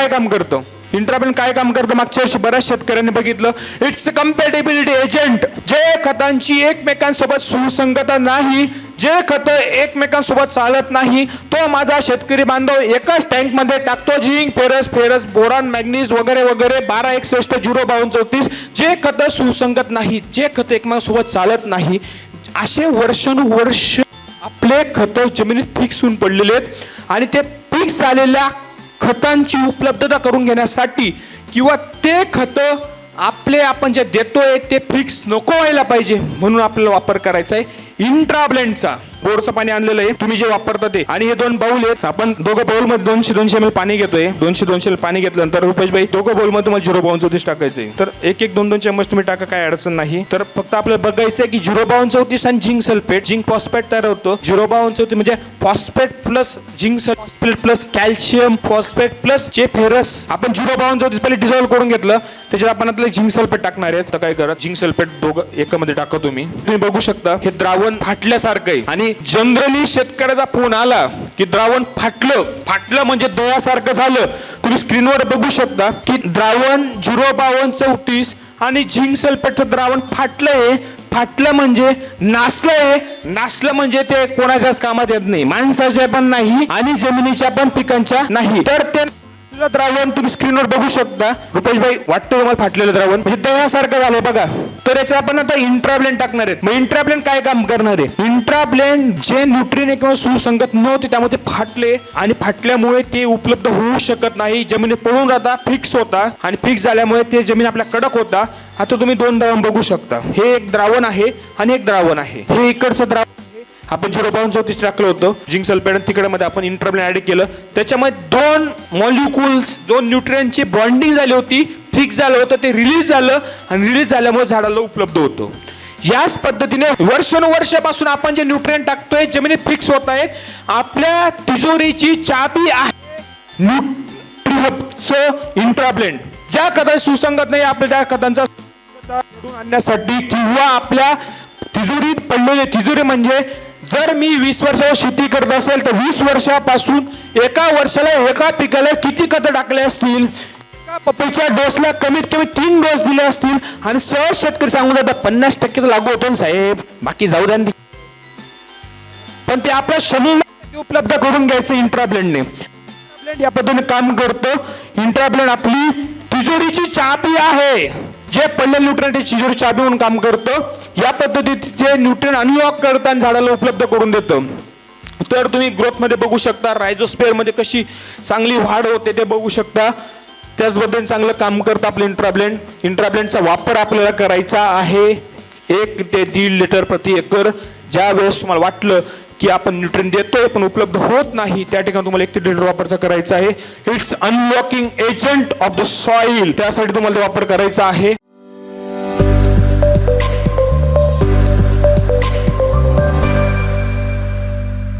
काय काम करतो? इंट्राबेन काय काम करतं? मागच्या वर्षी बऱ्याच शेतकऱ्यांनी बघितलं. इट्स कम्पॅटेबिलिटी एजंट जे खतांची एकमेकांसोबत सुसंगता नाही जे खतं एकमेकांसोबत चालत नाही तो माझा शेतकरी बांधव एकाच टँकमध्ये टाकतो. Zinc ferrous ferrous boron manganese वगैरे वगैरे बारा एकसष्ट झिरो बावन्न चौतीस. जे खतं सुसंगत नाही जे खतं एकमेकांसोबत चालत नाही असे वर्षानुवर्ष आपले खतं जमिनीत फिक्स होऊन पडलेले आहेत. आणि ते फिक्स झालेल्या खतांची उपलब्धता करून घेण्यासाठी किंवा ते खतं आपले आपण जे देतोय ते फिक्स नको व्हायला पाहिजे म्हणून आपल्याला वापर करायचा आहे. इंट्राब्लेंडचा बोरचं पाणी आणलेलं आहे. तुम्ही जे वापरता ते. आणि हे दोन बाऊल आहेत. आपण दोघं बाऊल मध्ये दोनशे दोनशे एम पाणी घेतोय. दोनशे दोनशे पाणी घेतल्यानंतर रुपेश भाई दोघं बाऊल मध्ये तुम्हाला झिरो बावन चौतीस टाकायचंय. तर एक एक दोन दोन चम्मच तुम्ही टाका काय अडचण नाही. तर फक्त आपल्याला बघायचं आहे की झिरो बावन चौतीस आणि झिंक सल्फेट झिंक फॉस्फेट तयार होतो. झिरो बावन चौतीस म्हणजे phosphate plus zinc phosphate plus calcium phosphate plus जे फेरस आपण झिरो बावन चौतीस पहिले डिझॉल्व करून घेतलं. त्याच्यात आपण आपलं झिंक सल्फेट टाकणार आहे तर काय करा झिंक सल्फेट दोघं एकामध्ये टाका तुम्ही. तुम्ही बघू शकता हे द्रावण फाटल्यासारखं आहे. आणि जनरली शेतकऱ्याचा फोन आला की द्रावण फाटलं. फाटलं म्हणजे दह्यासारखं झालं. तुम्ही स्क्रीनवर बघू शकता की द्रावण झिरो बावन चौतीस आणि झिंक सल्फेटचं द्रावण फाटलंय फाटलं म्हणजे नासलंय नासलं म्हणजे ते कोणाच्याच कामात येत नाही. माणसाच्या पण नाही आणि जमिनीच्या पण पिकांच्या नाही. तर ते द्रावण तुम्ही स्क्रीनवर बघू शकता. भाई वाटतं तुम्हाला फाटलेलं द्रावण? म्हणजे दह्यासारखं झालंय बघा. तर याच्यात आपण आता इंट्राब्लेन टाकणार आहेत मग इंट्राब्लेन काय काम करणार आहे? इंट्राब्लेन जे न्यूट्रिन किंवा सुसंगत नव्हते त्यामध्ये फाटले. आणि फाटल्यामुळे ते उपलब्ध होऊ शकत नाही. जमिनीत पळून राहता फिक्स होता. आणि फिक्स झाल्यामुळे ते जमीन आपल्या कडक होता. आता तुम्ही दोन द्रावण बघू शकता. हे एक द्रावण आहे आणि एक द्रावण आहे. हे इकडचं द्रावण आपण झिरो पॉईंट चौतीस टाकलं होतं. जिंक सल्फेट आणि तिकडे मध्ये आपण इंटरब्लेन ऍड केलं. त्याच्यामध्ये दोन मॉलिक्युल्स दोन न्यूट्रियनची बॉन्डिंग झाली होती. फिक्स झालं होतं ते रिलीज झालं. आणि रिलीज झाल्यामुळे झाडाला उपलब्ध होतं. याच पद्धतीने वर्षानुवर्षापासून आपण जे न्यूट्रियन टाकतोय जमिनीत फिक्स होत आहेत. आपल्या तिजोरीची चाबी आहे. न्यूट्रिहबचं इंट्राब्लेंट ज्या कदा सुसंगत नाही आपल्या त्या कदांचा आणण्यासाठी किंवा आपल्या तिजोरीत पडलेले तिजोरी म्हणजे जर मी वीस वर्षावर शेती करत असेल तर वीस वर्षापासून एका वर्षाला एका पिकाला किती खतं टाकले असतील? पपईच्या डोसला कमीत कमी तीन डोस दिले असतील. आणि सहज शेतकरी सांगून जातात पन्नास टक्के तर लागू होतो ना साहेब. बाकी जाऊ द्या पण ते आपल्या शरीर उपलब्ध करून घ्यायचं इंट्राब्लेंडने या पद्धतीने काम करतो. इंट्राब्लेंड आपली तिजोरीची चापी आहे. जे पडलेले न्यूट्रन ते तिजोरी चाबी म्हणून काम करतं या पद्धतीचे न्यूट्रन अनलॉक करताना झाडाला उपलब्ध करून देतं. तर तुम्ही ग्रोथमध्ये बघू शकता रायझोस्पेअरमध्ये कशी चांगली वाढ होते ते बघू शकता. त्याचबद्दल चांगलं काम करतं आपलं इंट्राब्लेंड इंट्राब्लेंडचा वापर आपल्याला करायचा आहे. एक ते दीड लिटर प्रति एकर. ज्या वेळेस तुम्हाला वाटलं की आपण न्यूट्रन देतोय पण उपलब्ध होत नाही. त्या ठिकाणी तुम्हाला एक ते दीड लिटर वापरचा करायचा आहे. It's unlocking agent of the soil त्यासाठी तुम्हाला वापर करायचा आहे.